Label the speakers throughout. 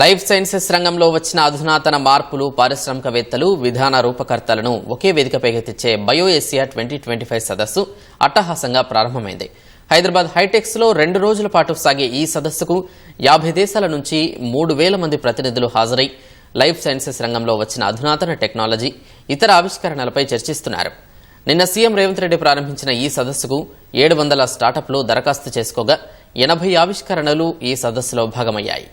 Speaker 1: Life sciences రంగంలో వచ్చిన అధునాతన మార్పులు పారిశ్రామికవేత్తలు విధాన రూపకర్తలను ఒకే వేదికపైకి తెచ్చే Bio Asia twenty twenty five సదస్సు అట్టహాసంగా ప్రారంభమైంది. హైదరాబాద్ హైటెక్స్లో రెండు రోజుల పాటు సాగే ఈ సదస్సుకు యాభై దేశాల నుంచి మూడు వేల మంది ప్రతినిధులు హాజరై లైఫ్ సైన్సెస్ రంగంలో వచ్చిన అధునాతన టెక్నాలజీ ఇతర ఆవిష్కరణలపై చర్చిస్తున్నారు. నిన్న సీఎం రేవంత్ రెడ్డి ప్రారంభించిన ఈ సదస్సుకు ఏడు వందల స్టార్టప్లు దరఖాస్తు చేసుకోగా ఎనభై ఆవిష్కరణలు ఈ సదస్సులో భాగమయ్యాయి.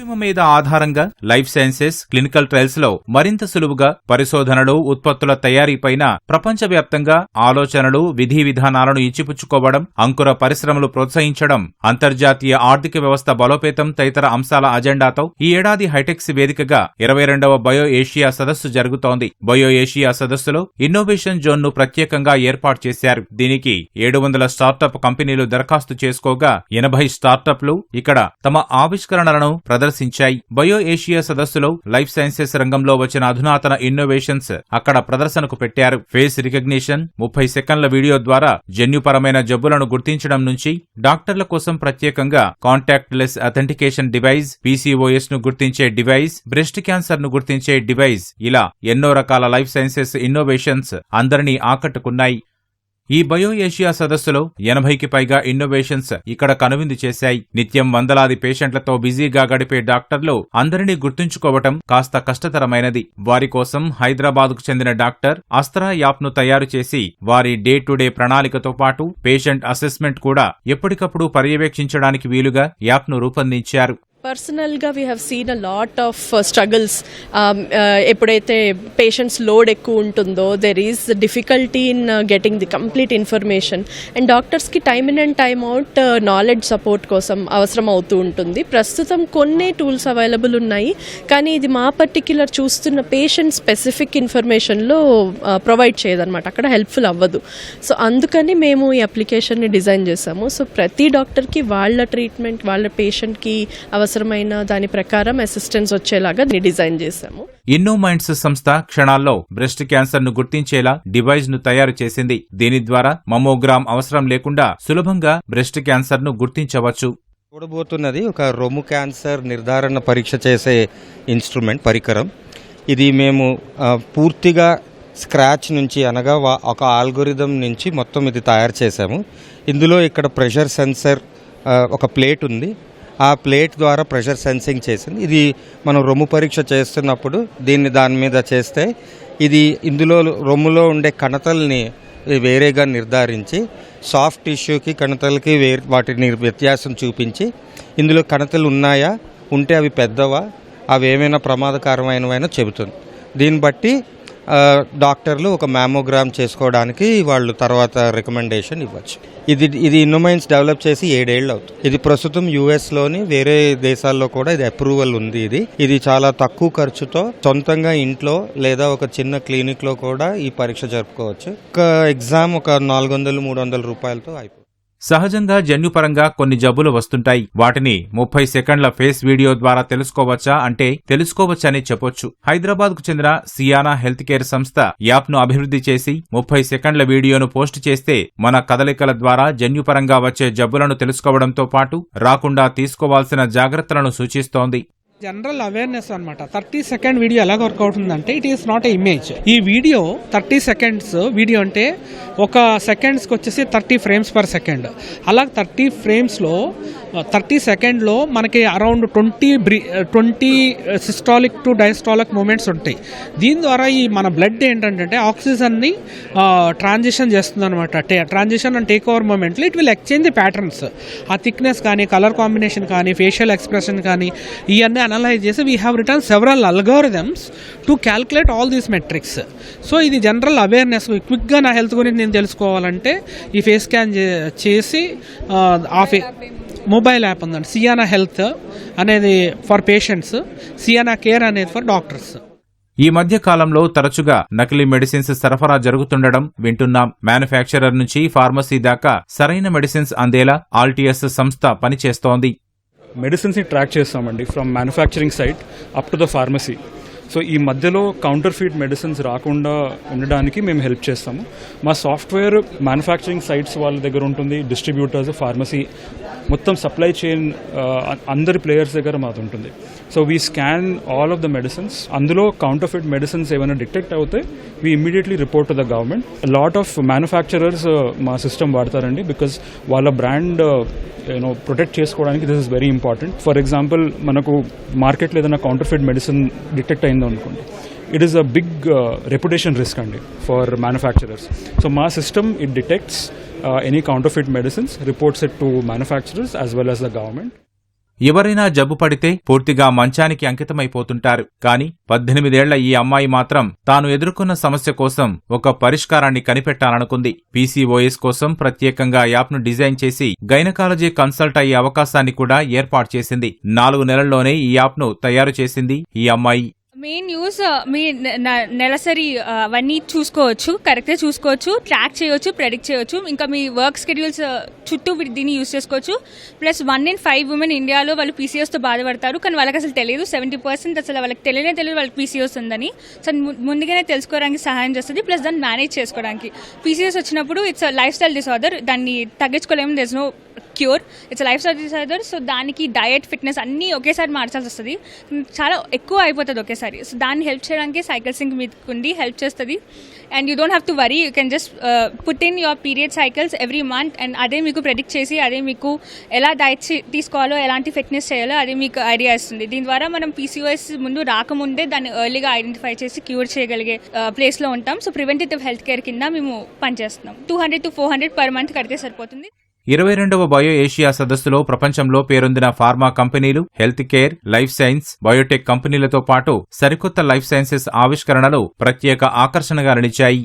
Speaker 2: కృత్రిమ మీద ఆధారంగా లైఫ్ సైన్సెస్ క్లినికల్ ట్రయల్స్లో మరింత సులువుగా పరిశోధనలు ఉత్పత్తుల తయారీపైన ప్రపంచవ్యాప్తంగా ఆలోచనలు విధి విధానాలను ఇచ్చిపుచ్చుకోవడం అంకుర పరిశ్రమలు ప్రోత్సహించడం అంతర్జాతీయ ఆర్థిక వ్యవస్థ బలోపేతం తదితర అంశాల అజెండాతో ఈ ఏడాది హైటెక్స్ వేదికగా ఇరవై రెండవ బయో ఏషియా సదస్సు జరుగుతోంది. బయో ఏషియా సదస్సులో ఇన్నోవేషన్ జోన్ను ప్రత్యేకంగా ఏర్పాటు చేశారు. దీనికి ఏడు వందల స్టార్టప్ కంపెనీలు దరఖాస్తు చేసుకోగా ఎనభై స్టార్టప్లు ఇక్కడ తమ ఆవిష్కరణలను ప్రదర్శించాయి. బయో ఏషియా సదస్సులో లైఫ్ సైన్సెస్ రంగంలో వచ్చిన అధునాతన ఇన్నోవేషన్స్ అక్కడ ప్రదర్శనకు పెట్టారు. ఫేస్ రికగ్నిషన్ ముప్పై సెకండ్ల వీడియో ద్వారా జన్యుపరమైన జబ్బులను గుర్తించడం నుంచి డాక్టర్ల కోసం ప్రత్యేకంగా కాంటాక్ట్ లెస్ అథెంటికేషన్ డివైస్ పీసీఓఎస్ను గుర్తించే డివైస్ బ్రెస్ట్ క్యాన్సర్ను గుర్తించే డివైస్ ఇలా ఎన్నో రకాల లైఫ్ సైన్సెస్ ఇన్నోవేషన్స్ అందరినీ ఆకట్టుకున్నాయి. ఈ బయో ఏషియా సదస్సులో ఎనభైకి పైగా ఇన్నోవేషన్స్ ఇక్కడ కనువిందు చేశాయి. నిత్యం వందలాది పేషెంట్లతో బిజీగా గడిపే డాక్టర్లు అందరినీ గుర్తుంచుకోవటం కాస్త కష్టతరమైనది. వారి కోసం హైదరాబాద్కు చెందిన డాక్టర్ అస్త్రా యాప్ను తయారు చేసి వారి డే టు డే ప్రణాళికతో పాటు పేషెంట్ అసెస్మెంట్ కూడా ఎప్పటికప్పుడు పర్యవేక్షించడానికి వీలుగా యాప్ను రూపొందించారు.
Speaker 3: పర్సనల్గా we have seen a lot of struggles ఎప్పుడైతే పేషెంట్స్ లోడ్ ఎక్కువ ఉంటుందో there is difficulty in getting the complete information and డాక్టర్స్కి time in and time out knowledge support కోసం అవసరం అవుతూ ఉంటుంది. ప్రస్తుతం కొన్ని టూల్స్ అవైలబుల్ ఉన్నాయి. కానీ ఇది మా పర్టిక్యులర్ చూస్తున్న పేషెంట్ స్పెసిఫిక్ ఇన్ఫర్మేషన్లో ప్రొవైడ్ చేయదన్నమాట. అక్కడ హెల్ప్ఫుల్ అవ్వదు. సో అందుకని మేము ఈ అప్లికేషన్ని డిజైన్ చేసాము సో ప్రతి డాక్టర్కి వాళ్ళ ట్రీట్మెంట్ వాళ్ళ పేషెంట్కి అవసరమైన దాని ప్రకారం అసిస్టెన్స్ వచ్చేలాగా డిజైన్ చేసాము
Speaker 2: ఇన్నోమైండ్స్ సంస్థ క్షణాల్లో బ్రెస్ట్ క్యాన్సర్ను గుర్తించేలా డివైస్ను తయారు చేసింది. దీని ద్వారా మమోగ్రామ్ అవసరం లేకుండా సులభంగా బ్రెస్ట్ క్యాన్సర్ను గుర్తించవచ్చు.
Speaker 4: చూడబోతున్నది ఒక రొమ్ము క్యాన్సర్ నిర్ధారణ పరీక్ష చేసే ఇన్స్ట్రుమెంట్ పరికరం. ఇది మేము పూర్తిగా స్క్రాచ్ నుంచి అనగా ఒక ఆల్గోరిథం నుంచి మొత్తం ఇది తయారు చేసాము ఇందులో ఇక్కడ ప్రెషర్ సెన్సర్ ఒక ప్లేట్ ఉంది. ఆ ప్లేట్ ద్వారా ప్రెషర్ సెన్సింగ్ చేసింది. ఇది మనం రొమ్ము పరీక్ష చేస్తున్నప్పుడు దీన్ని దాని మీద చేస్తే ఇది ఇందులో రొమ్ములో ఉండే కణతల్ని వేరేగా నిర్ధారించి సాఫ్ట్ టిష్యూకి కణతలకి వే వాటిని వ్యత్యాసం చూపించి ఇందులో కణతలు ఉన్నాయా ఉంటే అవి పెద్దవా అవి ఏమైనా ప్రమాదకరమైనవైనా చెబుతుంది. దీన్ని బట్టి డాక్టర్లు ఒక మ్యామోగ్రామ్ చేసుకోవడానికి వాళ్ళు తర్వాత రికమెండేషన్ ఇవ్వచ్చు. ఇది ఇది ఇన్నోమైన్స్ డెవలప్ చేసి ఏడేళ్ళు అవుతుంది. ఇది ప్రస్తుతం యుఎస్లోని వేరే దేశాల్లో కూడా ఇది అప్రూవల్ ఉంది ఇది. ఇది చాలా తక్కువ ఖర్చుతో సొంతంగా ఇంట్లో లేదా ఒక చిన్న క్లినిక్లో కూడా ఈ పరీక్ష జరుపుకోవచ్చు. ఒక ఎగ్జామ్ ఒక నాలుగు వందలు మూడు వందల రూపాయలతో అయిపోతుంది
Speaker 2: సహజంగా జన్యుపరంగా కొన్ని జబ్బులు వస్తుంటాయి. వాటిని ముప్పై సెకండ్ల ఫేస్ వీడియో ద్వారా తెలుసుకోవచ్చా అంటే తెలుసుకోవచ్చని చెప్పొచ్చు. హైదరాబాద్కు చెందిన సియానా హెల్త్ కేర్ సంస్థ యాప్ను అభివృద్ధి చేసి ముప్పై సెకండ్ల వీడియోను పోస్ట్ చేస్తే మన కదలికల ద్వారా జన్యుపరంగా వచ్చే జబ్బులను తెలుసుకోవడంతో పాటు రాకుండా తీసుకోవాల్సిన జాగ్రత్తలను సూచిస్తోంది.
Speaker 5: జనరల్ అవేర్నెస్ అనమాట థర్టీ సెకండ్ వీడియో ఎలా వర్క్ అవుతుందంటే it is not a image ఈ వీడియో థర్టీ సెకండ్స్ వీడియో అంటే ఒక సెకండ్స్కి వచ్చేసి థర్టీ ఫ్రేమ్స్ పర్ సెకండ్ అలా థర్టీ ఫ్రేమ్స్లో థర్టీ సెకండ్లో మనకి around twenty బ్రీ twenty systolic to diastolic movements ఉంటాయి. దీని ద్వారా ఈ మన బ్లడ్ ఏంటంటే ఆక్సిజన్ని ట్రాన్జిషన్ చేస్తుంది అనమాట ట్రాన్జిషన్ అండ్ టేక్ ఓవర్ మూమెంట్లో it will exchange the patterns uh thickness కానీ కలర్ కాంబినేషన్ కానీ ఫేషియల్ ఎక్స్ప్రెషన్ కానీ ఇవన్నీ అనలైజ్ చేసి we have return several algorithms to calculate all these metrics so ఇది జనరల్ అవేర్నెస్ క్విక్గా నా హెల్త్ గురించి నేను తెలుసుకోవాలంటే ఈ ఫేస్ స్కాన్ చేసి ఆ, ఫే మొబైల్ యాప్ ఉందండి. సియానా హెల్త్ అనేది ఫర్ పేషెంట్స్ సియానా కేర్ అనేది ఫర్ డాక్టర్స్
Speaker 2: ఈ మధ్య కాలంలో తరచుగా నకిలీ మెడిసిన్స్ సరఫరా జరుగుతుండడం వింటున్నాం. మ్యానుఫ్యాక్చరర్ నుంచి ఫార్మసీ దాకా సరైన మెడిసిన్స్ అందేలా ఆల్టీఎస్ సంస్థ పనిచేస్తోంది.
Speaker 6: మెడిసిన్స్ని ట్రాక్ చేస్తామండి from manufacturing site up to the pharmacy so ఈ మధ్యలో కౌంటర్ ఫీట్ మెడిసిన్స్ రాకుండా ఉండడానికి మేము హెల్ప్ చేస్తాము. మా సాఫ్ట్వేర్ మ్యానుఫ్యాక్చరింగ్ సైట్స్ వాళ్ళ దగ్గర ఉంటుంది డిస్ట్రిబ్యూటర్స్ ఫార్మసీ మొత్తం సప్లై చైన్ uh, అందరి ప్లేయర్స్ దగ్గర మాది ఉంటుంది. So we scan all of the medicines అందులో కౌంటర్ఫిట్ మెడిసిన్స్ ఏమైనా డిటెక్ట్ అవుతే we immediately report to the government lot of manufacturers మా సిస్టమ్ వాడతారండి బికాస్ వాళ్ళ బ్రాండ్ యూనో ప్రొటెక్ట్ చేసుకోవడానికి this is very important for example మనకు మార్కెట్లో ఏదైనా కౌంటర్ఫిట్ మెడిసిన్ డిటెక్ట్ అయిందో అనుకోండి it is a big reputation risk అండి ఫర్ మ్యానుఫ్యాక్చరర్స్ సో మా system it detects any counterfeit medicines reports it to manufacturers as well as the government
Speaker 2: ఎవరైనా జబ్బు పడితే పూర్తిగా మంచానికి అంకితమైపోతుంటారు. కాని పద్దెనిమిదేళ్ళ ఈ అమ్మాయి మాత్రం తాను ఎదుర్కొన్న సమస్య కోసం ఒక పరిష్కారాన్ని కనిపెట్టాలనుకుంది. పీసీఓఎస్ కోసం ప్రత్యేకంగా యాప్ను డిజైన్ చేసి గైనకాలజీ కన్సల్ట్ అయ్యే అవకాశాన్ని కూడా ఏర్పాటు చేసింది. నాలుగు నెలల్లోనే ఈ యాప్ను తయారు చేసింది ఈ అమ్మాయి.
Speaker 7: మెయిన్ న్యూస్ మీ నెలసరి అవన్నీ చూసుకోవచ్చు కరెక్ట్గా చూసుకోవచ్చు ట్రాక్ చేయవచ్చు ప్రెడిక్ట్ చేయవచ్చు ఇంకా మీ వర్క్ స్కెడ్యూల్స్ చుట్టూ వీటి- దీన్ని యూస్ చేసుకోవచ్చు. Plus one in five women ఇండియాలో వాళ్ళు పీసీఎస్తో బాధపడతారు కానీ వాళ్ళకి అసలు తెలియదు సెవెంటీ పర్సెంట్ అసలు వాళ్ళకి తెలియనే తెలియదు వాళ్ళకి పీసీఎస్ ఉందని. సో ము- ముందుగానే తెలుసుకోవడానికి సహాయం చేస్తుంది ప్లస్ దాన్ని మేనేజ్ చేసుకోవడానికి. పీసీఎస్ వచ్చినప్పుడు ఇట్స్ లైఫ్ స్టైల్ డిసార్డర్ దాన్ని తగ్గించుకోలేము there's no cure. It's lifestyle disorder so దానికి డయట్ ఫిట్నెస్ అన్నీ ఒకేసారి మార్చాల్సి వస్తుంది. చాలా ఎక్కువ అయిపోతుంది ఒకేసారి. సో దాన్ని హెల్ప్ చేయడానికి సైకిల్ సింక్ మీకుండి హెల్ప్ చేస్తుంది. And you don't have to worry you can just put in your period cycles every month and అదే మీకు ప్రెడిక్ట్ చేసి అదే మీకు ఎలా డైట్ తీసుకోవాలో ఎలాంటి ఫిట్నెస్ చేయాలో అది మీకు ఐడియా ఇస్తుంది దీని ద్వారా మనం పీసీఓఎస్ ముందు రాకముందే దాన్ని ఎర్లీగా ఐడెంటిఫై చేసి క్యూర్ చేయగలిగే uh, ప్లేస్లో ఉంటాం. సో ప్రివెంటేటివ్ హెల్త్ కేర్ కింద మేము పనిచేస్తున్నాం. Two hundred to four hundred per month కడితే సరిపోతుంది.
Speaker 2: ఇరవై రెండవ బయో ఏషియా సదస్సులో ప్రపంచంలో పేరొందిన ఫార్మా కంపెనీలు health care life science biotech కంపెనీలతో పాటు సరికొత్త లైఫ్ సైన్సెస్ ఆవిష్కరణలు ప్రత్యేక ఆకర్షణగా నిలిచాయి